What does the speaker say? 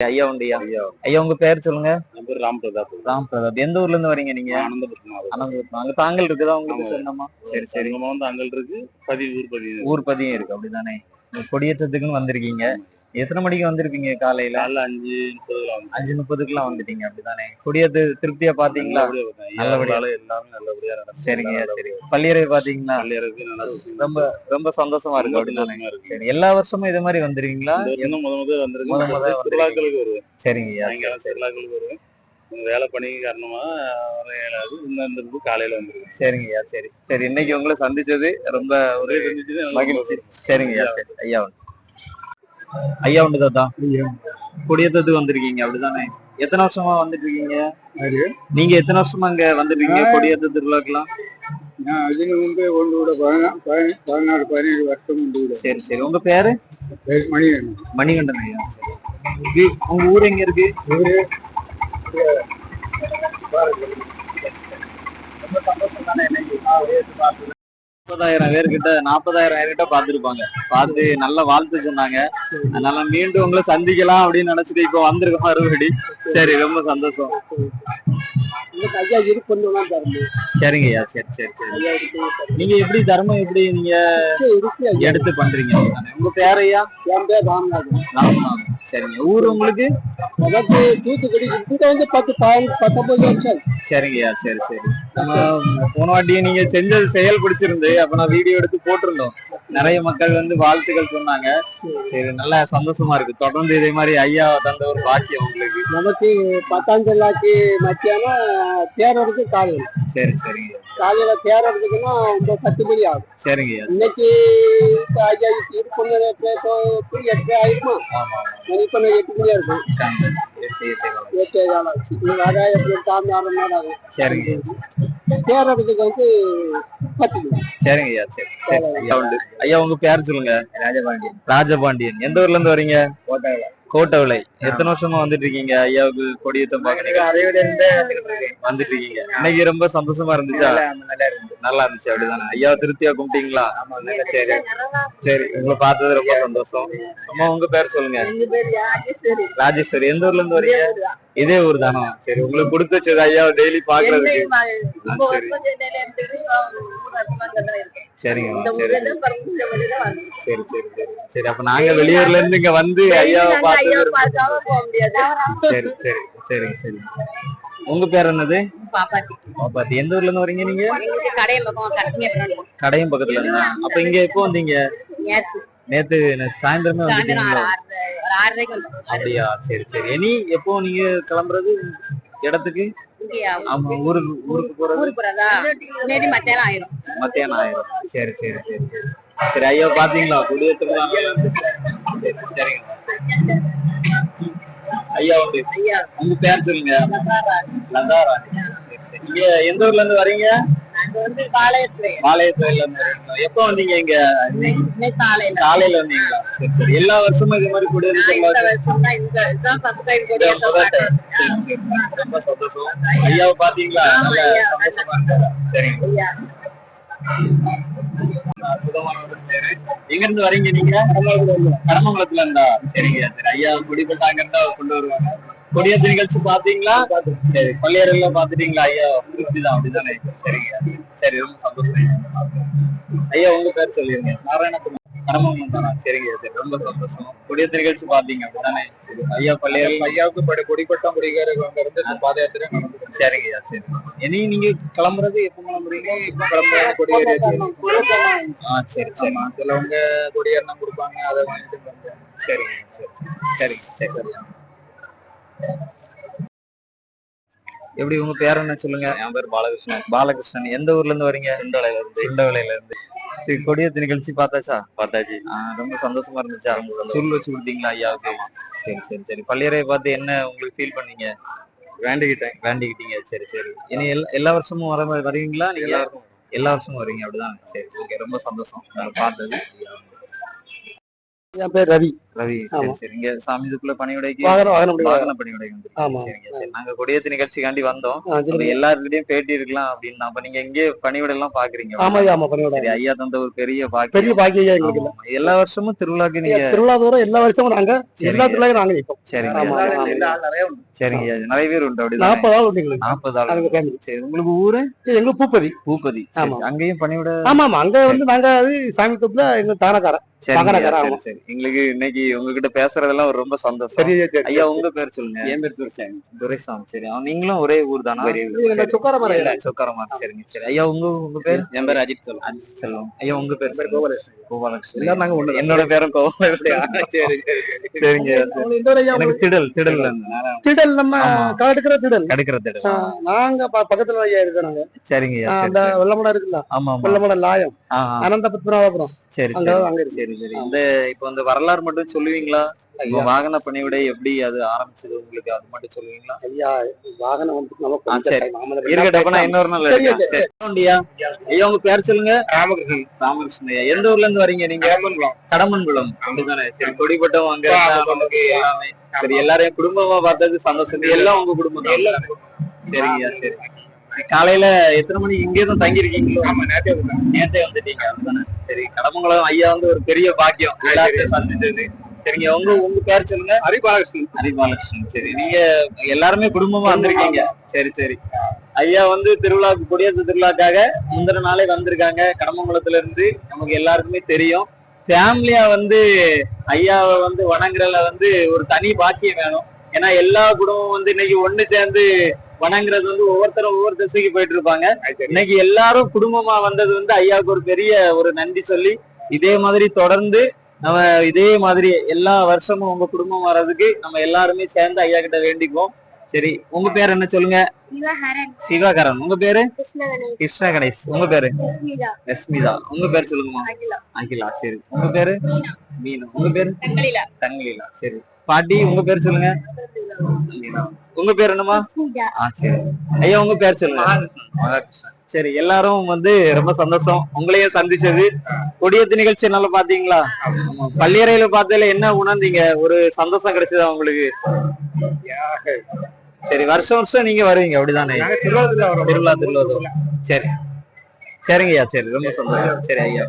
ஐயா உண்டியா ஐயா. ஐயா. உங்க பேர் சொல்லுங்க. ராம் பிரதாப். ராம் பிரதாப். எந்த ஊர்ல இருந்து வரீங்க நீங்க? ஆனந்தபுரம் மாவட்டம் அனந்தபுரம் அங்க தாங்கள் இருக்குதா உங்களுக்கு. சொந்தமா? சரி சரி. வந்து அங்கல் இருக்கு. பதிவு ஊர் பதிவு ஊர் பதியும் இருக்கு. அப்படிதானே. கொடியேற்றத்துக்குன்னு வந்திருக்கீங்க. எத்தனை மணிக்கு வந்திருப்பீங்க காலையில? காலைல அஞ்சு முப்பதுல வந்து அஞ்சு முப்பதுக்குலாம் வந்துட்டீங்க அப்படிதானே? கொடியேற்று திருப்தியா பாத்தீங்களா? நல்லபடியா வந்தேன். ஐயா நல்லபடியா. அருளால எல்லாமே நல்லபடியா நடந்துச்சு. சரிங்க சரி. பள்ளியறை பாத்தீங்களா? பள்ளியருக்கு நல்லா. ரொம்ப ரொம்ப சந்தோஷமா இருக்கு அப்படிதானே. சரி எல்லா வருஷமும் இது மாதிரி வந்துருவீங்களா? தான் முத முத வந்திருக்கு. முத முத மத்த திருவிழாக்களுக்கு வருவேன். சரிங்கய்யா சரி, சாயங்காலம் சரி. திருவிழாக்களுக்கு வருவேன். வேலை பணி காரணமா இந்த காலையில வந்துருக்கு சரிங்கய்யா சரி. சரி இன்னைக்கு உங்களை சந்திச்சது ரொம்ப ஒரு மகிழ்ச்சி. சரிங்கய்யா சரி ஐயா ஐயா உண்டு தாத்தா கொடியேற்றத்துக்கு வந்திருக்கீங்க அப்படிதானே? எத்தனை வருஷமா வந்துட்டு இருக்கீங்க நீங்க எத்தனை வருஷமா இங்க வந்துருக்கீங்க கொடியேற்ற திருவிழாக்கெல்லாம் அதில் வந்து ஒன்றோட பதினா பதின- பதினாலு பதினேழு வருஷம் உண்டு சரி சரி. உங்க பேரு? மணி மணிகண்டன். ஐயா. உங்க ஊர் எங்க இருக்கு? ரொம்ப சந்தோஷம் தானே முப்பதாயிரம் பேர்கிட்ட நாற்பதாயிரம் பேர்கிட்ட பார்த்திருப்பாங்க. பார்த்து நல்ல வாழ்த்து சொன்னாங்க. அதனால மீண்டும் உங்களை சந்திக்கலாம் அப்படின்னு நினைச்சிட்டு இப்போ வந்திருக்க மறுபடி. சரி ரொம்ப சந்தோஷம். சரிங்க ஐயா. சரி சரி சரி. நீங்க எப்படி தர்மம் எப்படி நீங்க எடுத்து பண்றீங்க? உங்க பேர் ஐயா? என் பேர் ராமநாதன். ராமநாதன். சரிங்க. ஊர் உங்களுக்கு? தூத்துக்குடி. இங்க வந்து பத்து பதினஞ்சு பத்தொன்பது வருஷம். சரிங்கய்யா சரி சரி. போன வாட்டி நீங்க செஞ்சது செயல் பிடிச்சிருந்து அப்ப நான் வீடியோ எடுத்து போட்டிருந்தோம். நிறைய மக்கள் வந்து வாழ்த்துக்கள் சொன்னாங்க. சரி நல்லா சந்தோஷமா இருக்கு. தொடர்ந்து இதே மாதிரி ஐயா தந்த ஒரு பாக்கியம் உங்களுக்கு. நமக்கு பத்தாம் தேதிக்கு மத்தியானம் தேரோடுக்கு காலையில். சரி சரிங்க. காலையில தேரோடுக்குன்னா இந்த பத்து மணி ஆகும். சரிங்கய்யா இன்னைக்கு இப்ப ஐயா இருக்கு எப்படி எட்டு ஆயிருமா? மணி இப்ப எட்டு மணியா இருக்கும் எட்டு காலம். ஆச்சு இன்னும் வர எப்படி தாமி அரை மணி நேரம் ஆகும் சரிங்க. தேரோடுக்கு வந்து பத்து மணி சரிங்கய்யா சரி சரி. ஐயா உண்டு. ஐயா உங்க பேர் சொல்லுங்க. ராஜபாண்டியன். ராஜபாண்டியன். எந்த ஊர்ல இருந்து வரீங்க? கோட்டவிளை கோட்டவிளை எத்தனை வருஷமா வந்துட்டு இருக்கீங்க ஐயாவுக்கு இருந்து வந்துட்டு இருக்கீங்க இன்னைக்கு ரொம்ப சந்தோஷமா இருந்துச்சா? நல்லா இருந்துச்சு அப்படிதானே? ஐயா திருப்தியா கும்பிட்டீங்களா? சரி. சரி உங்களை பார்த்தது ரொம்ப சந்தோஷம். அம்மா உங்க பேர் சொல்லுங்க. ராஜேஸ்வரி. எந்த ஊர்ல இருந்து வரீங்க? இதே ஊர் தானா. சரி உங்களுக்கு கொடுத்து வச்சது ஐயா டெய்லி பாக்குறதுக்கு. சரிங்க சரி. சரி சரி சரி. சரி அப்ப நாங்க வெளியூர்ல இருந்து இங்க வந்து ஐயாவை பார்த்து சரி சரி சரிங்க சரி உங்க பேர் என்னது? பாப்பாத்தி. எந்த ஊர்ல இருந்து வரீங்க நீங்க? கடையும் பக்கத்துல இருந்தா. அப்ப இங்க எப்போ வந்தீங்க? நேத்து. சாயந்தரமே வந்துட்டீங்களா. அப்படியா சரி சரி. இனி எப்போ நீங்க கிளம்புறது? இடத்துக்கு? ஆமா ஊருக்கு ஊருக்கு போறது? மத்தியானம் ஆயிரும். மத்தியானம் ஆயிரும். சரி சரி சரி சரி. சரி ஐயா பாத்தீங்களா? குடியேற்றம் சரி சரிங்க. ஐயா உண்டு ஐயா. உங்க பேர் சொல்லுங்க. லதா ராணி சரி சரி. நீங்க எந்த ஊர்ல இருந்து வரீங்க? பாளையத்துல. இருந்து எப்போ வந்தீங்க இங்க? இன்னைக்கு காலையில. காலையில வந்தீங்களா? சரி சரி. எல்லா வருஷமும் இது மாதிரி சரி. ரொம்ப சந்தோஷம். ஐயாவை பாத்தீங்களா? சரிங்க எங்க இருந்து வரீங்க நீங்க? கடமங்கலத்துல இருந்தா. சரிங்க சரி ஐயா குடிப்பட்டாங்க இருந்தா கொண்டு வருவாங்க. கொடியேற்ற நிகழ்ச்சி பாத்தீங்களா சரி பள்ளியறையில பாத்துட்டீங்களா ஐயா திருப்தி தான் அப்படிதானே? சரிங்க. சரி ரொம்ப சந்தோஷம். ஐயா உங்க பேர் சொல்லிருங்க. நாராயணகுமார். கடமங்கலம் தானா சரிங்க சரி ரொம்ப சந்தோஷம். கொடியேற்ற நிகழ்ச்சி பாத்தீங்க அப்படிதானே சரி ஐயா பள்ளியறை ஐயாவுக்கு படி கொடிப்பட்டம் குடிக்காரங்க அங்க இருந்து பாத யாத்திரை நடந்து சரிங்கய்யா சரி. இனி நீங்க கிளம்புறது எப்ப கிளம்புறீங்க கொடியேறி ஆ சரி சரி. சிலவங்க கொடியேறினம் கொடுப்பாங்க அதை வாங்கிட்டு சரிங்க சரி சரி. சரிங்க சரி எப்படி உங்க பேர் என்ன சொல்லுங்க? என் பேர் பாலகிருஷ்ணன். பாலகிருஷ்ணன் எந்த ஊர்ல இருந்து வரீங்க? சுண்டவளையில இருந்து. சுண்டவளையில இருந்து. சரி கொடியேத்து நிகழ்ச்சி பார்த்தாச்சா? பார்த்தாச்சு. ரொம்ப சந்தோஷமா இருந்துச்சா. சுருள் வச்சு கொடுத்தீங்களா ஐயாவுக்கு? சரி சரி சரி. பள்ளியறையை பார்த்து என்ன உங்களுக்கு ஃபீல் பண்ணீங்க? வேண்டிக்கிட்டேன். வேண்டிக்கிட்டீங்க. சரி சரி. இனி எல்லா எல்லா வருஷமும் வர மாதிரி வருவீங்களா நீங்க எல்லா வருஷமும் வரீங்க. அப்படிதான். சரி ஓகே ரொம்ப சந்தோஷம். நான் பார்த்தது. என் பேர் ரவி. ரவி சரி ஆமா. சரி இங்க சாமி இதுக்குள்ள பணியுடைக்கு. வாகன பணியுடை. சரிங்க சரி. நாங்க கொடியேத்து நிகழ்ச்சிக்காண்டி வந்தோம். எல்லாருக்கிட்டையும் பேட்டி இருக்கலாம் அப்படின்னு. அப்ப நீங்க இங்கே பணிவிடை எல்லாம் பாக்குறீங்க? ஆமா ஐயா, ஆமா பணியோட சரி ஐயா தந்த ஒரு பெரிய பெரிய பாக்கியம் எங்களுக்கு. எல்லா வருஷமும் திருவிழாக்கு நீங்க திருவிழா தூரம் எல்லா வருஷமும் நாங்க எல்லா சரிங்க. திருவிழாவும் நாங்க நிற்போம். சரிங்க. சரிங்க. நிறைய பேர் உண்டு அப்படி நாற்பது ஆள் உண்டு. நாற்பது ஆள் சரி உங்களுக்கு ஊரு? எங்களுக்கு பூப்பதி. பூப்பதி. அங்கேயும் பணிவிட ஆமா ஆமா. அங்க வந்து நாங்க சாமி தோப்புல எங்க தானக்காரன். சரிங்க. சரி. எங்களுக்கு இன்னைக்கு உங்ககிட்ட பேசுறதெல்லாம் ஒரு ரொம்ப சந்தோஷம். சரி ஐயா உங்க பேர் சொல்லுங்க. என் பேர் துரைசாமி. துரைசாமி சரி. அவன் நீங்களும் ஒரே ஊர் தானா. சொக்காரமா சரிங்க சரி. ஐயா உங்க உங்க பேர்? என் பேர் அஜித் செல்வம். அஜித் செல்வம். ஐயா உங்க பேர் கோபாலகிருஷ்ணன். கோபாலகிருஷ்ணன். எல்லாரும் நாங்க ஒண்ணு என்னோட பேரும் கோபாலகிருஷ்ணன். சரி சரிங்க. எனக்கு திடல் இருந்து திடல் நம்ம. கடுக்கிற திடல். கடுக்கிற திடல். நாங்க பக்கத்துல ஐயா இருக்கோம் நாங்க சரிங்க அந்த. வெள்ளமடம் இருக்குல்ல? ஆமா ஆமா. வெள்ளமடம் லாயம். ஆ, ஆ. அனந்த பத்மநாபபுரம் சரி. சரி சரி. சரி இந்த இப்போ இந்த வரலாறு மட்டும் சொல்லுவீங்களா? வாகன பணிவிடை எப்படி அது ஆரம்பிச்சது உங்களுக்கு? அது மட்டும் சொல்லுவீங்களா? ஐயா வாகனம் வந்து நமக்கு சரி. அந்த நான் இன்னொரு நாள். ஐயா ஐயா உங்க பேர் சொல்லுங்க. ராமகிருஷ்ணன். ராமகிருஷ்ணன் ஐயா. எந்த ஊர்ல இருந்து வரீங்க நீங்க? கடம்பன்குளம் அப்படிதானே? சரி கொடிப்பட்டம் அங்க நமக்கு எல்லாமே. சரி எல்லாரையும் குடும்பமா பார்த்தது சந்தோஷம். எல்லாம் உங்க குடும்பம் சரிங்கய்யா சரி. காலையில எத்தனை மணிக்கு இங்கே தான் தங்கி இருக்கீங்களோ ஆமா நேத்தே நேத்தே வந்துட்டீங்க. அதுதானே. சரி கடம்பங்குளம் ஐயா வந்து ஒரு பெரிய பாக்கியம். எல்லாத்தையும் சந்திச்சது. சரிங்க உங்க உங்க பேர் சொல்லுங்க. ஹரிபாலகிருஷ்ணன். ஹரிபாலகிருஷ்ணன். சரி நீங்க எல்லாருமே குடும்பமா வந்திருக்கீங்க. சரி சரி. ஐயா வந்து திருவிழாக்கு கொடியேற்ற திருவிழாக்காக முந்தின நாளே வந்திருக்காங்க. கடம்பங்குளத்துல இருந்து நமக்கு எல்லாருக்குமே தெரியும். ஃபேமிலியா வந்து ஐயாவை வந்து வணங்குறதுல வந்து ஒரு தனி பாக்கியம் வேணும். ஏன்னா எல்லா குடும்பமும் வந்து இன்னைக்கு ஒண்ணு சேர்ந்து வணங்குறது வந்து ஒவ்வொருத்தரும் ஒவ்வொரு திசைக்கு போயிட்டு இருப்பாங்க. இன்னைக்கு எல்லாரும் குடும்பமா வந்தது வந்து ஐயாவுக்கு ஒரு பெரிய ஒரு நன்றி சொல்லி இதே மாதிரி தொடர்ந்து நம்ம இதே மாதிரி எல்லா வருஷமும் உங்க குடும்பம் வர்றதுக்கு நம்ம எல்லாருமே சேர்ந்து ஐயா கிட்ட வேண்டிக்குவோம். சரி உங்க பேர் என்ன சொல்லுங்க? சிவாகரன் உங்க பேரு? கிருஷ்ண கணேஷ். உங்க பேரு? ஸ்மிதா ரஸ்மிதா உங்க பேர் சொல்லுங்கம்மா. அகிலா. அகிலா சரி. உங்க பேரு? மீனா. மீனா. உங்க பேரு? தங்களிலா. தங்கிலீலா சரி. பாட்டி உங்க பேர் சொல்லுங்க. உங்க பேர் ஆ சரி. ஐயா உங்க பேர் சொல்லுங்க. சரி எல்லாரும் வந்து ரொம்ப சந்தோஷம். உங்களையும் சந்திச்சது. கொடியேத்து நிகழ்ச்சி நல்லா பாத்தீங்களா? பள்ளியறையில பார்த்ததுல என்ன உணர்ந்தீங்க? ஒரு சந்தோஷம் கிடைச்சதா உங்களுக்கு? சரி வருஷம் வருஷம் நீங்க வருவீங்க. அப்படிதானே? திருவிழா திருவிழா. சரி. சரிங்கய்யா சரி. ரொம்ப சந்தோஷம். சரி ஐயா.